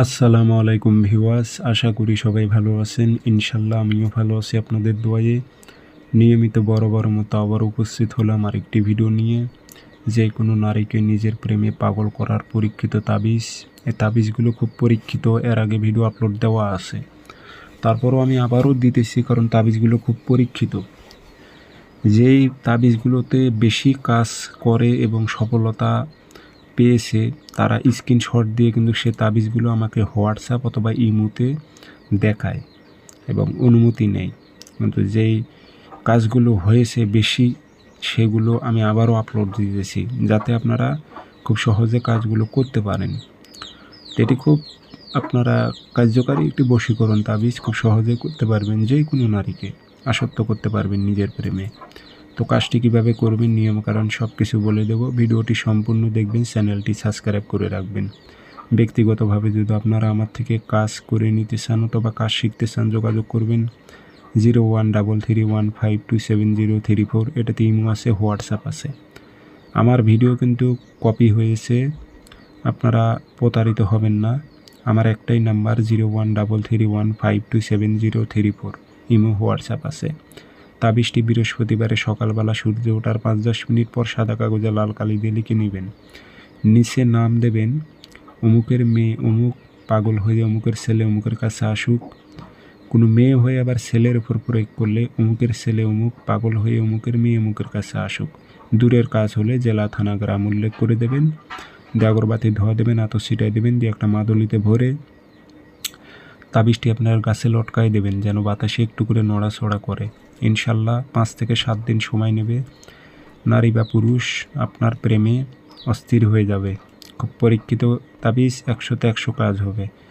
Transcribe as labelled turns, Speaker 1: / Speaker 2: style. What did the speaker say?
Speaker 1: আসসালামু আলাইকুম ভিওয়াস আশা করি সবাই ভালো আছেন। ইনশাল্লাহ আমিও ভালো আছি আপনাদের দোয়ায়ে। নিয়মিত বড় বড় মতো আবার উপস্থিত হলাম আরেকটি ভিডিও নিয়ে। যে কোনো নারীকে নিজের প্রেমে পাগল করার পরীক্ষিত তাবিজ। এই তাবিজগুলো খুব পরীক্ষিত, এর আগে ভিডিও আপলোড দেওয়া আছে। তারপরও আমি আবারও দিতেছি, কারণ তাবিজগুলো খুব পরীক্ষিত। যেই তাবিজগুলোতে বেশি কাজ করে এবং সফলতা পেয়েছে, তারা স্ক্রিনশট দিয়ে কিন্তু সে তাবিজগুলো আমাকে হোয়াটসঅ্যাপ অথবা ইমোতে দেখায় এবং অনুমতি নেয়। কিন্তু যেই কাজগুলো হয়েছে বেশি, সেগুলো আমি আবারও আপলোড দিতেছি, যাতে আপনারা খুব সহজে কাজগুলো করতে পারেন। এটি খুব আপনারা কার্যকারী একটি বশীকরণ তাবিজ খুব সহজে করতে পারবেন যে কোনো নারীকে, আসক্ত করতে পারবেন নিজের প্রেমে। তো কাজটি কীভাবে করবেন নিয়মকানুন সব কিছু বলে দেবো। ভিডিওটি সম্পূর্ণ দেখবেন, চ্যানেলটি সাবস্ক্রাইব করে রাখবেন। ব্যক্তিগতভাবে যদি আপনারা আমার থেকে কাজ করে নিতে চান অথবা কাজ শিখতে চান, যোগাযোগ করবেন zero one double three one five two seven zero three four. এটাতে ইমো আছে, হোয়াটসঅ্যাপ আছে। আমার ভিডিও কিন্তু কপি হয়েছে। আপনারা প্রতারিত হবেন না। আমার একটাই number, zero one double three one five two seven zero three four. Imo, WhatsApp আছে। তাবিজটি বৃহস্পতিবারে সকালবেলা সূর্য ওঠার পাঁচ দশ মিনিট পর সাদা কাগজে লাল কালি দিয়ে লিখে নেবেন। নিচে নাম দেবেন, অমুকের মেয়ে অমুক, পাগল হয়ে অমুকের ছেলে অমুকের কাছে আসুক। কোনো মেয়ে হয়ে আবার ছেলের উপর প্রয়োগ করলে অমুকের ছেলে অমুক, পাগল হয়ে অমুকের মেয়ে অমুকের কাছে আসুক। দূরের কাজ হলে জেলা, থানা, গ্রাম উল্লেখ করে দেবেন। দিয়ে আগরবাতি ধোয়া দেবেন আতো ছিটাই দেবেন, দিয়ে একটা মাদলিতে ভরে তাবিজটি আপনার গাছে লটকাই দেবেন, যেন বাতাসে একটু করে নড়াচড়া করে। ইনশাল্লাহ পাঁচ থেকে সাত দিন সময় নেবে। নারী বা পুরুষ আপনার প্রেমে অস্থির হয়ে যাবে। খুব পরীক্ষিত তাবিজ একশোতে একশো কাজ হবে।